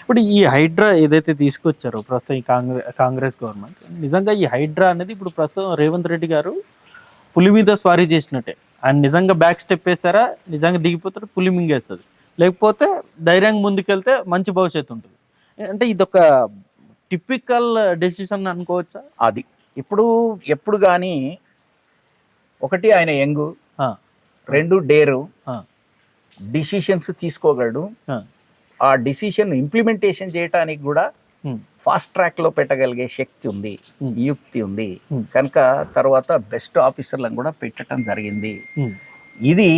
ఇప్పుడు ఈ హైడ్రా ఏదైతే తీసుకొచ్చారో ప్రస్తుతం ఈ కాంగ్రెస్ కాంగ్రెస్ గవర్నమెంట్ నిజంగా ఈ హైడ్రా అనేది ఇప్పుడు ప్రస్తుతం రేవంత్ రెడ్డి గారు పులి మీద స్వారీ చేసినట్టే. ఆయన నిజంగా బ్యాక్ స్టెప్ వేస్తారా నిజంగా దిగిపోతారు? పులి మింగేస్తుంది. లేకపోతే ధైర్యంగా ముందుకెళ్తే మంచి భవిష్యత్తు ఉంటుంది. అంటే ఇదొక టిపికల్ డెసిషన్ అనుకోవచ్చా? అది. ఇప్పుడు ఎప్పుడు కానీ ఒకటి ఆయన యంగ్ రెండు డేరు డిసిషన్స్ తీసుకోగలడు. ఆ, డిసిషన్ ఇంప్లిమెంటేషన్ చేయడానికి కూడా ఉమ్, ఫాస్ట్ ట్రాక్లో పెట్టగలిగే శక్తి ఉంది Hmm. యుక్తి ఉంది Hmm. కనుక తర్వాత బెస్ట్ ఆఫీసర్లను కూడా పెట్టడం జరిగింది. ఇది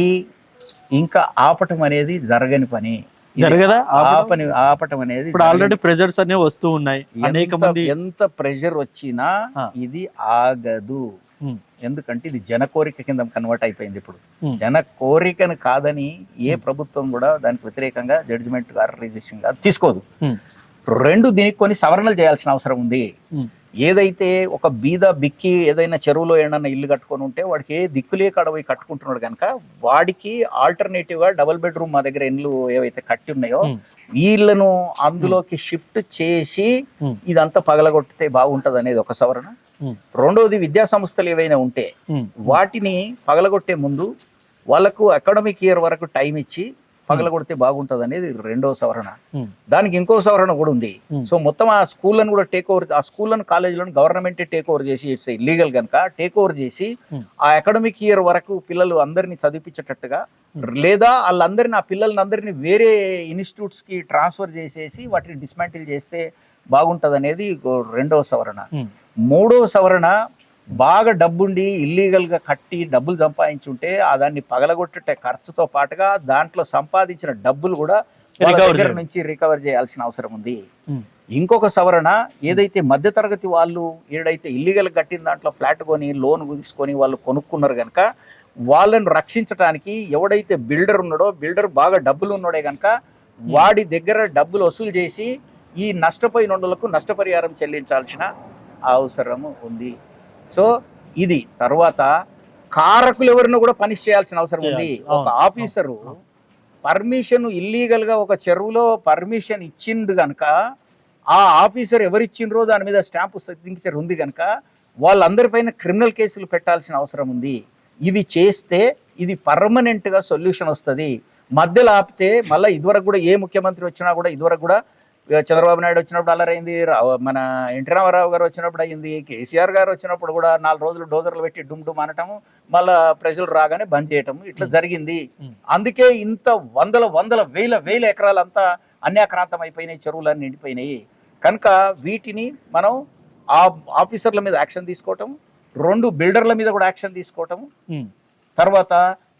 ఇంకా ఆపటం అనేది జరగని పని జరగదా? ఆపని ఆపటం అనేది ఇప్పుడు ఆల్రెడీ ప్రెజర్స్ అనేవి వస్తూ ఉన్నాయి అనేక ఎంత- మంది ఎంత ప్రెషర్ వచ్చినా. ఇది ఆగదు ఎందుకంటే ఇది జన కోరిక కింద కన్వర్ట్ అయిపోయింది ఇప్పుడు. జన కోరికను కాదని ఏ ప్రభుత్వం కూడా దానికి వ్యతిరేకంగా జడ్జిమెంట్ గారు రిజిస్ట్రేషన్ గారు తీసుకోదు. రెండు దీనికి కొన్ని సవరణలు చేయాల్సిన అవసరం ఉంది. ఏదైతే ఒక బీద బిక్కి ఏదైనా చెరువులో ఏడన్నా ఇల్లు కట్టుకొని ఉంటే వాడికి ఏ దిక్కులే కడవి కట్టుకుంటున్నాడు కనుక వాడికి ఆల్టర్నేటివ్గా డబుల్ బెడ్రూమ్ మా దగ్గర ఇండ్లు ఏవైతే కట్టి ఉన్నాయో వీళ్ళను అందులోకి షిఫ్ట్ చేసి ఇదంతా పగలగొట్టితే బాగుంటది అనేది ఒక సవరణ. రెండోది విద్యా సంస్థలు ఏవైనా ఉంటే వాటిని పగలగొట్టే ముందు వాళ్ళకు అకాడమిక్ ఇయర్ వరకు టైం ఇచ్చి పగలగొడితే బాగుంటది అనేది రెండో సవరణ. దానికి ఇంకో సవరణ కూడా ఉంది. సో మొత్తం ఆ స్కూళ్ళను కూడా టేక్ ఓవర్ ఆ స్కూళ్ళను కాలేజీలను గవర్నమెంటే టేక్ ఓవర్ చేసి ఇట్స్ ఇల్లీగల్ కనుక టేక్ ఓవర్ చేసి. ఆ అకాడమిక్ ఇయర్ వరకు పిల్లలు అందరినీ చదివించేటట్టుగా లేదా వాళ్ళందరిని ఆ పిల్లల్ని అందరినీ వేరే ఇన్స్టిట్యూట్స్కి ట్రాన్స్ఫర్ చేసేసి వాటిని డిస్మాంటిల్ చేస్తే బాగుంటది అనేది రెండో సవరణ. మూడో సవరణ బాగా డబ్బుండి ఇల్లీగల్గా కట్టి డబ్బులు సంపాదించుంటే ఆ దాన్ని పగలగొట్టే ఖర్చుతో పాటుగా దాంట్లో సంపాదించిన డబ్బులు కూడా దగ్గర. నుంచి రికవర్ చేయాల్సిన అవసరం ఉంది. ఇంకొక సవరణ ఏదైతే మధ్యతరగతి వాళ్ళు ఏడైతే ఇల్లీగల్ కట్టిన దాంట్లో ఫ్లాట్ కొని లోన్ తీసుకొని వాళ్ళు కొనుక్కున్నారు కనుక వాళ్ళను రక్షించడానికి ఎవడైతే బిల్డర్ ఉన్నాడో బిల్డర్ బాగా డబ్బులు ఉన్నాడే కనుక వాడి దగ్గర డబ్బులు వసూలు చేసి ఈ నష్టపోయిన నష్టపరిహారం చెల్లించాల్సిన అవసరము ఉంది. సో ఇది తర్వాత కారకులు ఎవరిని కూడా పనిష్ చేయాల్సిన అవసరం ఉంది. ఒక. ఆఫీసరు పర్మిషన్ ఇల్లీగల్గా ఒక చెరువులో పర్మిషన్ ఇచ్చిండు గనక ఆ ఆఫీసర్ ఎవరు ఇచ్చిండ్రో దాని మీద స్టాంపు సిగ్నేచర్ ఉంది గనక వాళ్ళందరిపైన క్రిమినల్ కేసులు పెట్టాల్సిన అవసరం ఉంది. ఇవి చేస్తే ఇది పర్మనెంట్గా సొల్యూషన్ వస్తుంది. మధ్యలో ఆపితే మళ్ళీ ఇదివరకు కూడా ఏ ముఖ్యమంత్రి వచ్చినా కూడా ఇదివరకు కూడా చంద్రబాబు నాయుడు వచ్చినప్పుడు అల్లరైంది మన ఎన్టీ రామారావు గారు వచ్చినప్పుడు అయింది కేసీఆర్ గారు వచ్చినప్పుడు కూడా నాలుగు రోజులు డోజర్లు పెట్టి డుమ్ డుమ్ అనటము మళ్ళా ప్రజలు రాగానే బంద్ చేయటం ఇట్లా జరిగింది. అందుకే ఇంత వందల వందల వేల వేల ఎకరాలంతా అన్యాక్రాంతం అయిపోయినాయి చెరువులన్నీ నిండిపోయినాయి. కనుక వీటిని మనం ఆ ఆఫీసర్ల మీద యాక్షన్ తీసుకోవటం రెండు బిల్డర్ల మీద కూడా యాక్షన్ తీసుకోవటం తర్వాత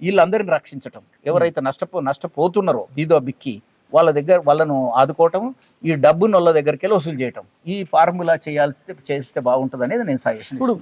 వీళ్ళందరిని రక్షించటం. ఎవరైతే నష్టపో నష్టపోతున్నారో బీదో బిక్కి వాళ్ళ దగ్గర వాళ్ళను ఆదుకోవటం ఈ డబ్బును వాళ్ళ దగ్గరికి వెళ్ళి వసూలు చేయటం. ఈ ఫార్ములా చేయాల్సి చేస్తే బాగుంటుంది అనేది నేను సజెషన్ ఇప్పుడు